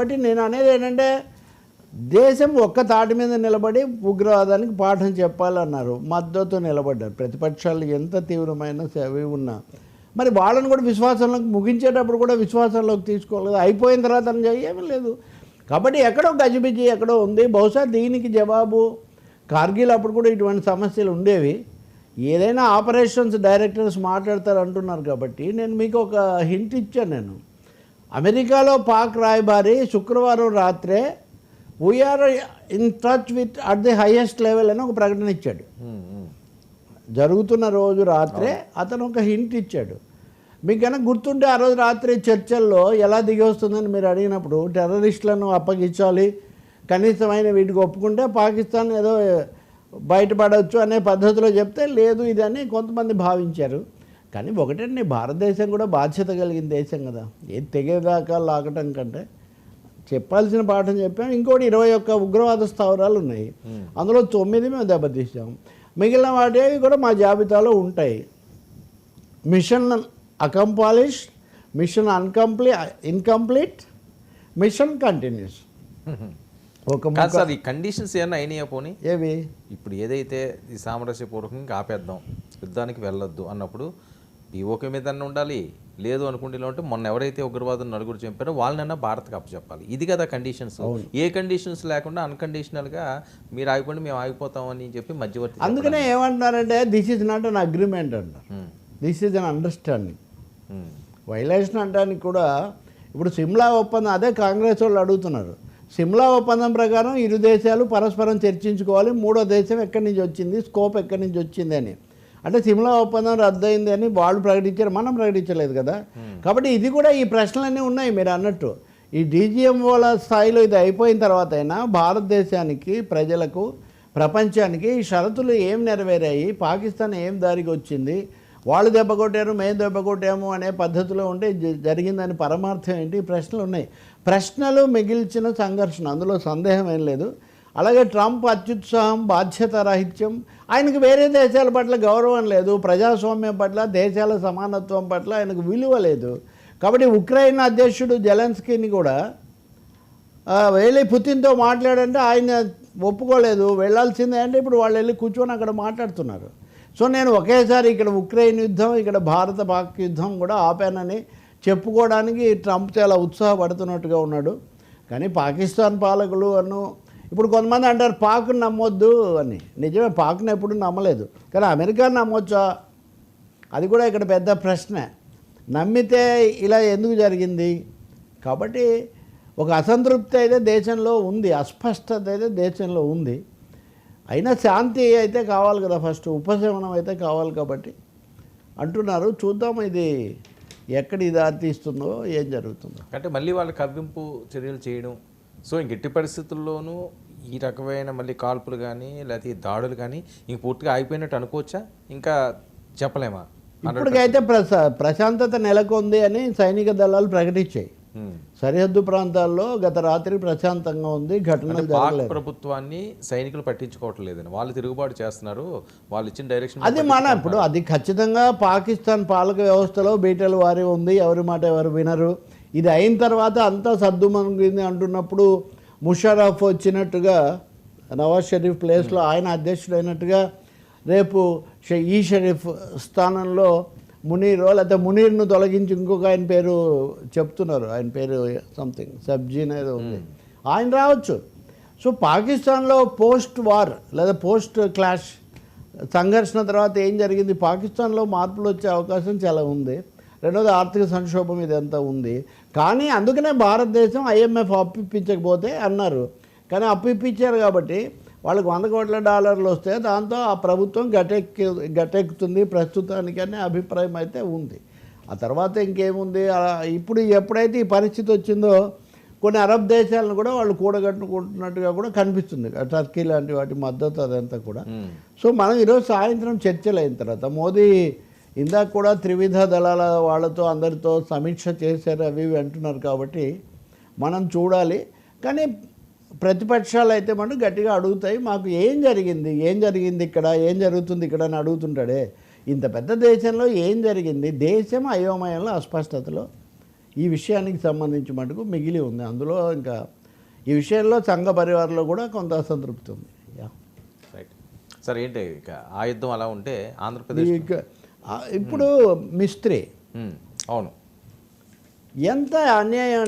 కాబట్టి నేను అనేది ఏంటంటే దేశం ఒక్క తాటి మీద నిలబడి ఉగ్రవాదానికి పాఠం చెప్పాలన్నారు మద్దతు నిలబడ్డారు. ప్రతిపక్షాలు ఎంత తీవ్రమైన అవి ఉన్నా. మరి వాళ్ళని కూడా విశ్వాసంలోకి ముగించేటప్పుడు కూడా విశ్వాసంలోకి తీసుకోలేదు. అయిపోయిన తర్వాత ఏమీ లేదు. కాబట్టి ఎక్కడో గజిబిజి ఎక్కడో ఉంది. బహుశా దీనికి జవాబు కార్గిల్ అప్పుడు కూడా ఇటువంటి సమస్యలు ఉండేవి. ఏదైనా ఆపరేషన్స్ డైరెక్టర్స్ మాట్లాడతారు అంటున్నారు కాబట్టి నేను మీకు ఒక హింట్ ఇచ్చాను నేను. అమెరికాలో పాక్ రాయబారి శుక్రవారం రాత్రే we are in touch with at the highest level అని ఒక ప్రకటన ఇచ్చాడు. జరుగుతున్న రోజు రాత్రే అతను ఒక హింట్ ఇచ్చాడు. మీకు కనుక గుర్తుంటే ఆ రోజు రాత్రి చర్చల్లో ఎలా దిగి వస్తుందని మీరు అడిగినప్పుడు టెర్రరిస్టులను అప్పగించాలి కనీసమైన వీటికి ఒప్పుకుంటే పాకిస్తాన్ ఏదో బయటపడవచ్చు అనే పద్ధతిలో చెప్తే లేదు ఇదని కొంతమంది భావించారు. కానీ ఒకటండి భారతదేశం కూడా బాధ్యత కలిగిన దేశం కదా. ఏది తెగేదాకా లాగటం కంటే చెప్పాల్సిన పాఠం చెప్పాం. ఇంకోటి ఇరవై ఒక్క ఉగ్రవాద స్థావరాలు ఉన్నాయి. అందులో తొమ్మిది మేము దెబ్బతీసాం మిగిలిన వాటివి కూడా మా జాబితాలో ఉంటాయి. Mission accomplish mission uncomplete incomplete mission continues ఒక సార్ ఈ కండిషన్స్ ఏమన్నా అయినాయా పోనీ? ఏవి? ఇప్పుడు ఏదైతే ఈ సామరస్యపూర్వకంగా ఆపేద్దాం యుద్ధానికి వెళ్ళొద్దు అన్నప్పుడు పీఓకే మీద ఉండాలి లేదు అనుకుంటే ఉంటే మొన్న ఎవరైతే ఉగ్రవాదం నలుగురు చంపారో వాళ్ళనన్నా భారత్కి అప్పచెప్పాలి ఇది కదా కండిషన్స్ ఏ కండిషన్స్ లేకుండా అన్కండిషనల్గా మీరు ఆగిపోండి మేము ఆగిపోతామని చెప్పి మధ్యవర్తి అందుకనే ఏమంటున్నారంటే this is not an agreement అంటారు this is an understanding violation అంటానికి కూడా ఇప్పుడు సిమ్లా ఒప్పందం అదే కాంగ్రెస్ వాళ్ళు అడుగుతున్నారు. సిమ్లా ఒప్పందం ప్రకారం ఇరు దేశాలు పరస్పరం చర్చించుకోవాలి. మూడో దేశం ఎక్కడి నుంచి వచ్చింది? స్కోప్ ఎక్కడి నుంచి వచ్చింది అని. అంటే సిమ్లా ఒప్పందం రద్దయింది అని వాళ్ళు ప్రకటించారు మనం ప్రకటించలేదు కదా. కాబట్టి ఇది కూడా ఈ ప్రశ్నలన్నీ ఉన్నాయి మీరు అన్నట్టు. ఈ డీజీఎంఓల స్థాయిలో ఇది అయిపోయిన తర్వాత అయినా భారతదేశానికి ప్రజలకు ప్రపంచానికి ఈ షరతులు ఏం నెరవేరాయి పాకిస్తాన్ ఏం దారికి వచ్చింది వాళ్ళు దెబ్బ కొట్టారు మేము దెబ్బ కొట్టాము అనే పద్ధతిలో ఉంటే జరిగిందని పరమార్థం ఏంటి? ఈ ప్రశ్నలు ఉన్నాయి. ప్రశ్నలు మిగిల్చిన సంఘర్షణ అందులో సందేహం ఏం లేదు. అలాగే ట్రంప్ అత్యుత్సాహం బాధ్యత రాహిత్యం ఆయనకు వేరే దేశాల పట్ల గౌరవం లేదు ప్రజాస్వామ్యం పట్ల దేశాల సమానత్వం పట్ల ఆయనకు విలువ లేదు. కాబట్టి ఉక్రెయిన్ అధ్యక్షుడు జెలెన్స్కీని కూడా వెళ్ళి పుతిన్తో మాట్లాడంటే ఆయన ఒప్పుకోలేదు వెళ్ళాల్సిందే అంటే ఇప్పుడు వాళ్ళు వెళ్ళి కూర్చొని అక్కడ మాట్లాడుతున్నారు. సో నేను ఒకేసారి ఇక్కడ ఉక్రెయిన్ యుద్ధం ఇక్కడ భారత పాక్ యుద్ధం కూడా ఆపానని చెప్పుకోవడానికి ట్రంప్ చాలా ఉత్సాహపడుతున్నట్టుగా ఉన్నాడు. కానీ పాకిస్తాన్ పాలకులు అను ఇప్పుడు కొంతమంది అంటారు పాక్ను నమ్మొద్దు అని. నిజమే పాక్ను ఎప్పుడు నమ్మలేదు. కానీ అమెరికాను నమ్మొచ్చా? అది కూడా ఇక్కడ పెద్ద ప్రశ్న. నమ్మితే ఇలా ఎందుకు జరిగింది? కాబట్టి ఒక అసంతృప్తి అయితే దేశంలో ఉంది అస్పష్టత అయితే దేశంలో ఉంది. అయినా శాంతి అయితే కావాలి కదా ఫస్ట్ ఉపశమనం అయితే కావాలి కాబట్టి. అంటున్నారు చూద్దాం ఇది ఎక్కడ ఇది తీస్తుందో ఏం జరుగుతుందో. అంటే మళ్ళీ వాళ్ళ కవ్వింపు చర్యలు చేయడం సో ఇంక ఎట్టి పరిస్థితుల్లోనూ ఈ రకమైన మళ్ళీ కాల్పులు కానీ లేకపోతే దాడులు కానీ ఇంక పూర్తిగా ఆగిపోయినట్టు అనుకోవచ్చా? ఇంకా చెప్పలేమా? ఇప్పటికైతే ప్రశా ప్రశాంతత నెలకొంది అని సైనిక దళాలు ప్రకటించాయి. సరిహద్దు ప్రాంతాల్లో గత రాత్రి ప్రశాంతంగా ఉంది ఘటనలు జరగలేదు. ప్రభుత్వాన్ని సైనికులు పట్టించుకోవటం లేదని వాళ్ళు తిరుగుబాటు చేస్తున్నారు. వాళ్ళు ఇచ్చిన డైరెక్షన్ అది మన ఇప్పుడు అది ఖచ్చితంగా పాకిస్తాన్ పాలక వ్యవస్థలో బీటలు వారి ఉంది. ఎవరి మాట ఎవరు వినరు. ఇది అయిన తర్వాత అంతా సర్దుమణిగింది అంటున్నప్పుడు ముషరఫ్ వచ్చినట్టుగా నవాజ్ షరీఫ్ ప్లేస్లో ఆయన అధ్యక్షుడు అయినట్టుగా రేపు ఈ షరీఫ్ స్థానంలో మునీర్ లేకపోతే మునీర్ను తొలగించి ఇంకొక ఆయన పేరు చెప్తున్నారు. ఆయన పేరు సంథింగ్ సబ్జీన్ ఏదో ఉంది. ఆయన రావచ్చు. సో పాకిస్తాన్లో పోస్ట్ వార్ లేదా పోస్ట్ క్లాష్ సంఘర్షణ తర్వాత ఏం జరిగింది? పాకిస్తాన్లో మార్పులు వచ్చే అవకాశం చాలా ఉంది. రెండోది ఆర్థిక సంక్షోభం ఇదంతా ఉంది. కానీ అందుకనే భారతదేశం ఐఎంఎఫ్ అప్పిప్పించకపోతే అన్నారు. కానీ అప్పిప్పించారు కాబట్టి వాళ్ళకి వంద కోట్ల డాలర్లు వస్తే దాంతో ఆ ప్రభుత్వం గట్టెక్కి గట్టెక్కుతుంది ప్రస్తుతానికి అనే అభిప్రాయం అయితే ఉంది. ఆ తర్వాత ఇంకేముంది? ఇప్పుడు ఎప్పుడైతే ఈ పరిస్థితి వచ్చిందో కొన్ని అరబ్ దేశాలను కూడా వాళ్ళు కూడగట్టుకుంటున్నట్టుగా కూడా కనిపిస్తుంది. టర్కీ లాంటి వాటి మద్దతు అదంతా కూడా. సో మనం ఈరోజు సాయంత్రం చర్చలు అయిన తర్వాత మోదీ ఇందాక కూడా త్రివిధ దళాల వాళ్ళతో అందరితో సమీక్ష చేశారు అవి ఇవి అంటున్నారు కాబట్టి మనం చూడాలి. కానీ ప్రతిపక్షాలు అయితే మనం గట్టిగా అడుగుతాయి. మాకు ఏం జరిగింది? ఏం జరిగింది ఇక్కడ? ఏం జరుగుతుంది ఇక్కడ అని అడుగుతుంటాడే. ఇంత పెద్ద దేశంలో ఏం జరిగింది? దేశం అయోమయంలో అస్పష్టతలో ఈ విషయానికి సంబంధించి మటుకు మిగిలి ఉంది. అందులో ఇంకా ఈ విషయంలో సంఘ పరివారంలో కూడా కొంత అసంతృప్తి ఉంది. యా. రైట్ సరే ఏంటి? ఇక ఆ యుద్ధం అలా ఉంటే ఆంధ్రప్రదేశ్ ఇప్పుడు మిస్త్రీ. అవును. ఎంత అన్యాయం